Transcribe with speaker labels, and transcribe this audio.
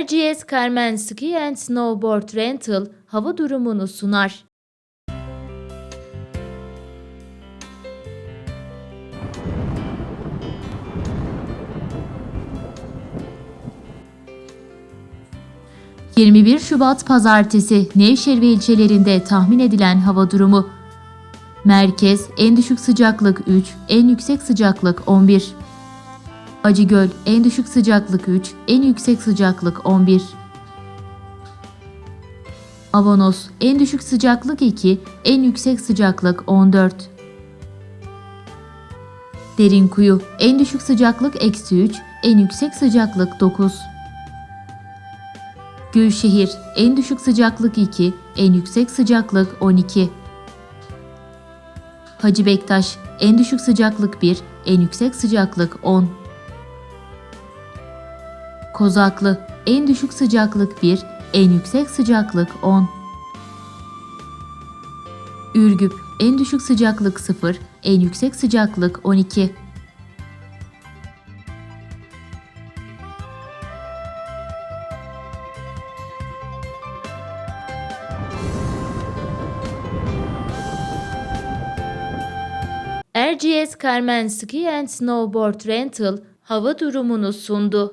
Speaker 1: RGS Carmen Ski and Snowboard Rental hava durumunu sunar. ...21 Şubat Pazartesi Nevşehir ve ilçelerinde tahmin edilen hava durumu. Merkez en düşük sıcaklık 3, en yüksek sıcaklık 11. Acıgöl en düşük sıcaklık 3, en yüksek sıcaklık 11. Avanos en düşük sıcaklık 2, en yüksek sıcaklık 14. Derinkuyu en düşük sıcaklık eksi 3, en yüksek sıcaklık 9. Gülşehir en düşük sıcaklık 2, en yüksek sıcaklık 12. Hacı Bektaş en düşük sıcaklık 1, en yüksek sıcaklık 10. Kozaklı en düşük sıcaklık 1, en yüksek sıcaklık 10. Ürgüp en düşük sıcaklık 0, en yüksek sıcaklık 12. RGS Carmen Ski and Snowboard Rental hava durumunu sundu.